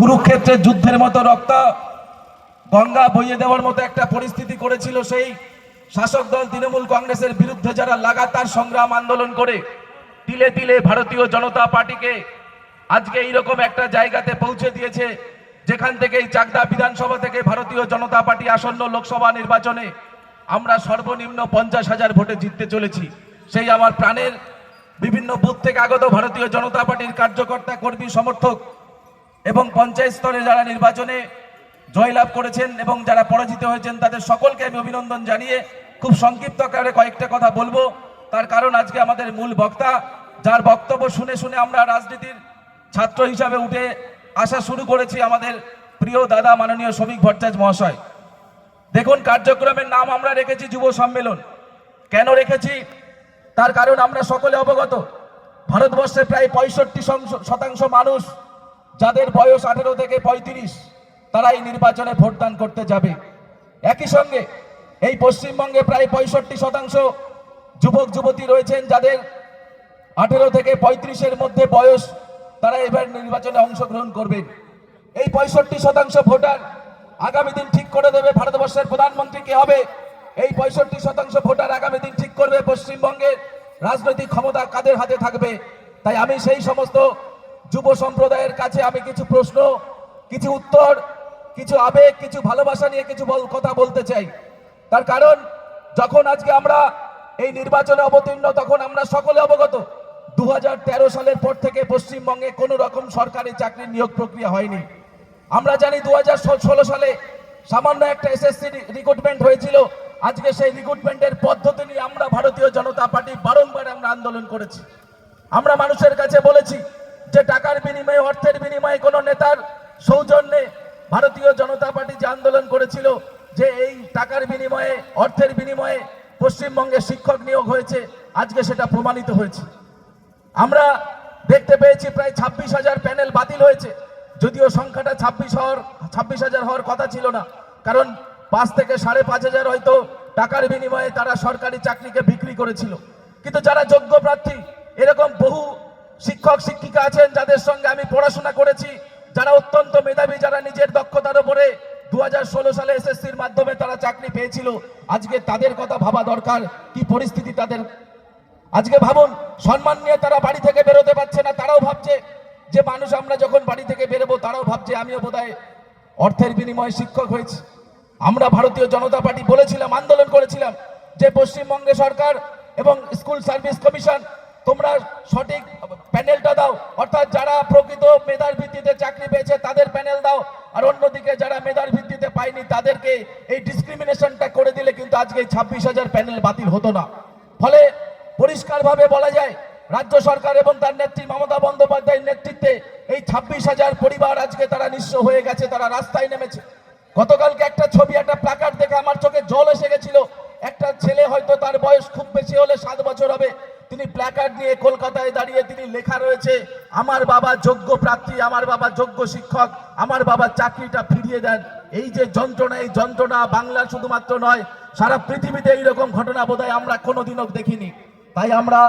কুরুক্ষেত্রের যুদ্ধের মতো রক্ত গঙ্গা বইয়ে দেওয়ার মতো একটা পরিস্থিতি করেছিল সেই শাসক দল তৃণমূল কংগ্রেসের বিরুদ্ধে যারা লাগাতার সংগ্রাম আন্দোলন করে, তিলে তিলে ভারতীয় জনতা পার্টিকে আজকে এইরকম একটা জায়গাতে পৌঁছে দিয়েছে, যেখান থেকে এই চাকদা বিধানসভা থেকে ভারতীয় জনতা পার্টি আসন্ন লোকসভা নির্বাচনে আমরা সর্বনিম্ন পঞ্চাশ হাজার ভোটে জিততে চলেছি। সেই আমার প্রাণের বিভিন্ন বুথ থেকে আগত ভারতীয় জনতা পার্টির কার্যকর্তা, কর্মী, সমর্থক এবং পঞ্চায়েত স্তরে যারা নির্বাচনে জয়লাভ করেছেন এবং যারা পরাজিত হয়েছেন, তাদের সকলকে আমি অভিনন্দন জানিয়ে খুব সংক্ষিপ্ত আকারে কয়েকটা কথা বলব। তার কারণ আজকে আমাদের মূল বক্তা, যার বক্তব্য শুনে শুনে আমরা রাজনীতির ছাত্র হিসাবে উঠে আসা শুরু করেছি আমাদের প্রিয় দাদা মাননীয় শ্রমিক ভট্টাচার্য মহাশয়। দেখুন, কার্যক্রমের নাম আমরা রেখেছি যুব সম্মেলন। কেন রেখেছি? তার কারণ আমরা সকলে অবগত। ভারতবর্ষে প্রায় পঁয়ষট্টি শতাংশ মানুষ যাদের বয়স আঠেরো থেকে পঁয়ত্রিশ তারা এই নির্বাচনে ভোটদান করতে যাবে। একই সঙ্গে এই পশ্চিমবঙ্গে প্রায় পঁয়ষট্টি শতাংশ যুবক, যুবতী রয়েছেন যাদের আঠেরো থেকে পঁয়ত্রিশের মধ্যে বয়স, তারা এবার নির্বাচনে অংশগ্রহণ করবেন। এই পঁয়ষট্টি শতাংশ ভোটার আগামী দিন ঠিক করে দেবে ভারতবর্ষের প্রধানমন্ত্রী কে হবে। এই পঁয়ষট্টি শতাংশ ভোটার আগামী দিন ঠিক করবে পশ্চিমবঙ্গের রাজনৈতিক ক্ষমতা কাদের হাতে থাকবে? তাই আমি সেই সমস্ত যুব সম্প্রদায়ের কাছে আমি কিছু প্রশ্ন, কিছু উত্তর, কিছু আবেগ, কিছু ভালোবাসা নিয়ে কিছু কথা বলতে চাই। তার কারণ, যখন আজকে আমরা এই নির্বাচনে অবতীর্ণ, তখন আমরা সকলে অবগত দু হাজার তেরো সালের পর থেকে পশ্চিমবঙ্গে কোনো রকম সরকারি চাকরির নিয়োগ প্রক্রিয়া হয়নি। আমরা জানি দু হাজার ষোলো সালে সামান্য একটা এসএসসি রিক্রুটমেন্ট হয়েছিল। আজকে সেই রিক্রুটমেন্টের পদ্ধতি নিয়ে আমরা ভারতীয় জনতা পার্টি বারংবার আমরা আন্দোলন করেছি। আমরা মানুষের কাছে বলেছি যে টাকার বিনিময়ে, অর্থের বিনিময়ে কোনো নেতার সৌজন্যে ভারতীয় জনতা পার্টি যে আন্দোলন করেছিল, যে এই টাকার বিনিময়ে, অর্থের বিনিময়ে পশ্চিমবঙ্গে শিক্ষক নিয়োগ হয়েছে, আজকে সেটা প্রমাণিত হয়েছে। আমরা দেখতে পেয়েছি প্রায় ছাব্বিশ হাজার প্যানেল বাতিল হয়েছে, যদিও সংখ্যাটা ছাব্বিশ হওয়ার, ছাব্বিশ হাজার হওয়ার কথা ছিল না। কারণ পাঁচ থেকে সাড়ে পাঁচ হাজার হয়তো টাকার বিনিময়ে তারা সরকারি চাকরিকে বিক্রি করেছিল। কিন্তু যারা যোগ্য প্রার্থী, এরকম বহু শিক্ষক, শিক্ষিকা আছেন, যাদের সঙ্গে আমি পড়াশোনা করেছি। যারা অত্যন্ত মেধাবী, যারা নিজের দক্ষতার উপরে দুহাজার ষোলো সালে এসএসসির মাধ্যমে তারা চাকরি পেয়েছিল। আজকে তাদের কথা ভাবা দরকার, কি পরিস্থিতি তাদের। আজকে ভাবুন, সম্মান নিয়ে তারা বাড়ি থেকে বেরোতে পারছে না, তারাও ভাবছে যে মানুষ আমরা যখন বাড়ি থেকে বেরোবো, তারাও ভাবছে আমিও বোধহয় অর্থের বিনিময়ে শিক্ষক হয়েছি। আমরা ভারতীয় জনতা পার্টি বলেছিলাম, আন্দোলন করেছিলাম যে পশ্চিমবঙ্গে সরকার এবং স্কুল সার্ভিস কমিশন তোমরা সঠিক প্যানেলটা দাও। অর্থাৎ যারা প্রকৃত মেধার ভিত্তিতে চাকরি পেয়েছে, তাদের প্যানেল দাও। আর অন্যদিকে যারা মেধার ভিত্তিতে পায়নি, তাদেরকে এই ডিসক্রিমিনেশনটা করে দিলে কিন্তু আজকে ছাব্বিশ হাজার প্যানেল বাতিল হতো না। ফলে পরিষ্কারভাবে বলা যায়, রাজ্য সরকার এবং তার নেত্রী মমতা বন্দ্যোপাধ্যায়ের নেতৃত্বে এই ছাব্বিশ হাজার পরিবার আজকে তারা নিঃস্ব হয়ে গেছে, তারা রাস্তায় নেমেছে। গতকালকে একটা ছবি, একটা প্ল্যাকার্ড দেখে আমার চোখে জল এসে গেছিল। একটা ছেলে হয়তো তার বয়স খুব বেশি হলে সাত বছর হবে। প্ল্যাকার্ড নিয়ে কলকাতায় দাঁড়িয়ে তিনি লেখা রয়েছে, আমার বাবা যোগ্য প্রার্থী, আমার বাবা যোগ্য শিক্ষক, আমার বাবা চাকরিটা ফিরিয়ে দেন। এই যে যন্ত্রণা, এই যন্ত্রণা বাংলা শুধুমাত্র নয়, সারা পৃথিবীতে এইরকম ঘটনা বোধহয় আমরা কোনোদিনও দেখিনি। তাই আমরা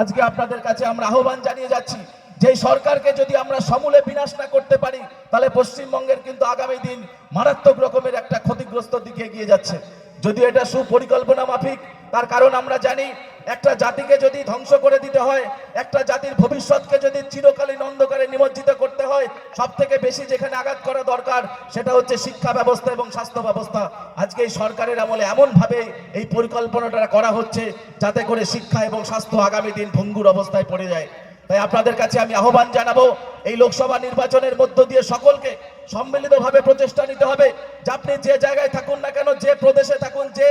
আজকে আপনাদের কাছে আমরা আহ্বান জানিয়ে যাচ্ছি যে সরকারকে যদি আমরা সমূলে বিনাশ না করতে পারি, তাহলে পশ্চিমবঙ্গের কিন্তু আগামী দিন মারাত্মক রকমের একটা ক্ষতিগ্রস্ত দিকে এগিয়ে যাচ্ছে। যদিও এটা সুপরিকল্পনা মাফিক, তার কারণ আমরা জানি একটা জাতিকে যদি ধ্বংস করে দিতে হয়, একটা জাতির ভবিষ্যৎকে যদি চিরকালীন অন্ধকারে নিমজ্জিত করতে হয় সব থেকে বেশি যেখানে আঘাত করা দরকার, সেটা হচ্ছে শিক্ষা ব্যবস্থা এবং স্বাস্থ্য ব্যবস্থা। আজকে এই সরকারের আমলে এমনভাবে এই পরিকল্পনাটা করা হচ্ছে যাতে করে শিক্ষা এবং স্বাস্থ্য আগামী দিন ভঙ্গুর অবস্থায় পড়ে যায়। তাই আপনাদের কাছে আমি আহ্বান জানাব, এই লোকসভা নির্বাচনের মধ্য দিয়ে সকলকে সম্মিলিতভাবে প্রচেষ্টা নিতে হবে, যে আপনি যে জায়গায় থাকুন না কেন যে প্রদেশে থাকুন যে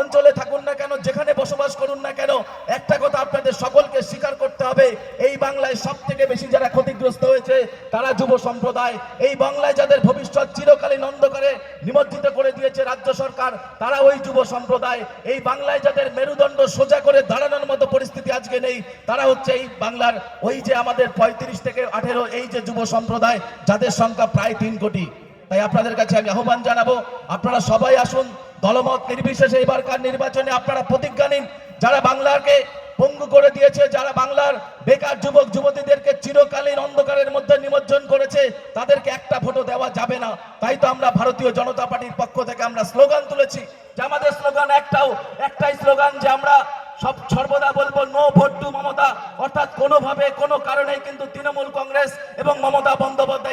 অঞ্চলে থাকুন না কেন যেখানে বসবাস করুন না কেন একটা কথা আপনাদের সকলকে স্বীকার করতে হবে এই বাংলায় সব থেকে বেশি যারা ক্ষতিগ্রস্ত হয়েছে, তারা যুব সম্প্রদায়। এই বাংলায় যাদের ভবিষ্যৎ চিরকালীন অন্ধকারে নিমজ্জিত করে দিয়েছে রাজ্য সরকার, তারা ওই যুব সম্প্রদায়। এই বাংলায় যাদের মেরুদণ্ড সোজা করে দাঁড়ানোর মতো পরিস্থিতি আজকে নেই, তারা হচ্ছে এই বাংলার ওই যে আমাদের পঁয়ত্রিশ থেকে আঠেরো, এই যে যুব সম্প্রদায়, যাদের সংখ্যা প্রায় তিন কোটি। তাই আপনাদের কাছে আমি আহ্বান জানাব, আপনারা সবাই আসুন, দলমত নির্বিশেষে এবারকার নির্বাচনে আপনারা প্রতিজ্ঞা নিন, যারা বাংলাকে পঙ্গু করে দিয়েছে, যারা বাংলার বেকার যুবক যুবতীদেরকে চিরকালীন অন্ধকারের মধ্যে নিমজ্জন করেছে, তাদেরকে একটা ভোটও দেওয়া যাবে না। তাই তো আমরা ভারতীয় জনতা পার্টির পক্ষ থেকে আমরা স্লোগান তুলেছি যে আমাদের স্লোগান একটাও, একটাই স্লোগান যে আমরা সব সর্বদা বলব নো ভোট টু মমতা। অর্থাৎ কোনোভাবে, কোনো কারণেই কিন্তু তৃণমূল কংগ্রেস এবং মমতা বন্দ্যোপাধ্যায়কে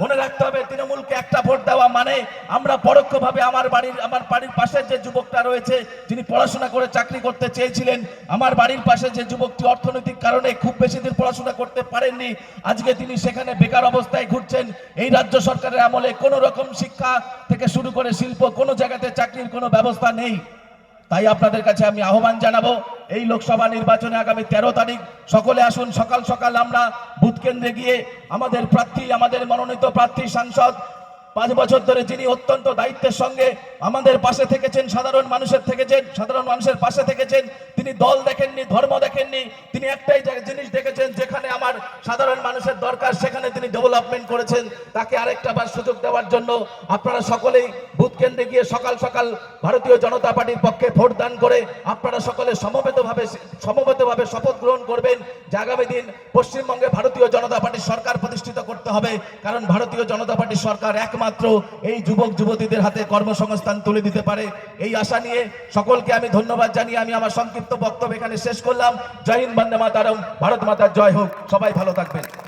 মনে রাখতে হবে, তৃণমূলকে একটা ভোট দেওয়া মানে আমরা পরোক্ষভাবে আমার বাড়ির আমার বাড়ির পাশের যে যুবকটা রয়েছে, যিনি পড়াশোনা করে চাকরি করতে চেয়েছিলেন, আমার বাড়ির পাশে যে যুবকটি অর্থনৈতিক কারণে খুব বেশি দিন পড়াশোনা করতে পারেননি, আজকে তিনি সেখানে বেকার অবস্থায় ঘুরছেন। এই রাজ্য সরকারের আমলে কোনো রকম শিক্ষা থেকে শুরু করে শিল্প কোনো জায়গাতে চাকরির কোনো ব্যবস্থা নেই। তাই আপনাদের কাছে আমি আহ্বান জানাব, এই লোকসভা নির্বাচনে আগামী তেরো তারিখ সকলে আসুন, সকাল সকাল আমরা বুথ কেন্দ্রে গিয়ে আমাদের প্রার্থী, আমাদের মনোনীত প্রার্থী, সাংসদ, পাঁচ বছর ধরে যিনি অত্যন্ত দায়িত্বের সঙ্গে আমাদের পাশে থেকেছেন, সাধারণ মানুষের থেকেছেন, সাধারণ মানুষের পাশে থেকেছেন, তিনি দল দেখেননি, ধর্ম দেখেননি, তিনি একটাই জিনিস দেখেছেন, যেখানে আমার সাধারণ মানুষের দরকার, সেখানে তিনি ডেভেলপমেন্ট করেছেন। তাকে আরেকটা বার সুযোগ দেওয়ার জন্য আপনারা সকলেই বুথ কেন্দ্রে গিয়ে সকাল সকাল ভারতীয় জনতা পার্টির পক্ষে ভোট দান করে আপনারা সকলে সমবেতভাবে সমবেতভাবে শপথ গ্রহণ করবেন। যে আগামী দিন পশ্চিমবঙ্গে ভারতীয় জনতা পার্টির সরকার প্রতিষ্ঠিত করতে হবে, কারণ ভারতীয় জনতা পার্টির সরকার একমাত্র এই যুবক, যুবতীদের হাতে কর্মসংস্থান তুলে দিতে পারে। এই আশা নিয়ে সকলকে আমি ধন্যবাদ জানিয়ে আমি আমার সংক্ষিপ্ত বক্তব্য এখানে শেষ করলাম। জয় হিন্দ, বন্দে মাতারম। ভারত মাতার জয় হোক। সবাই ভালো থাকবেন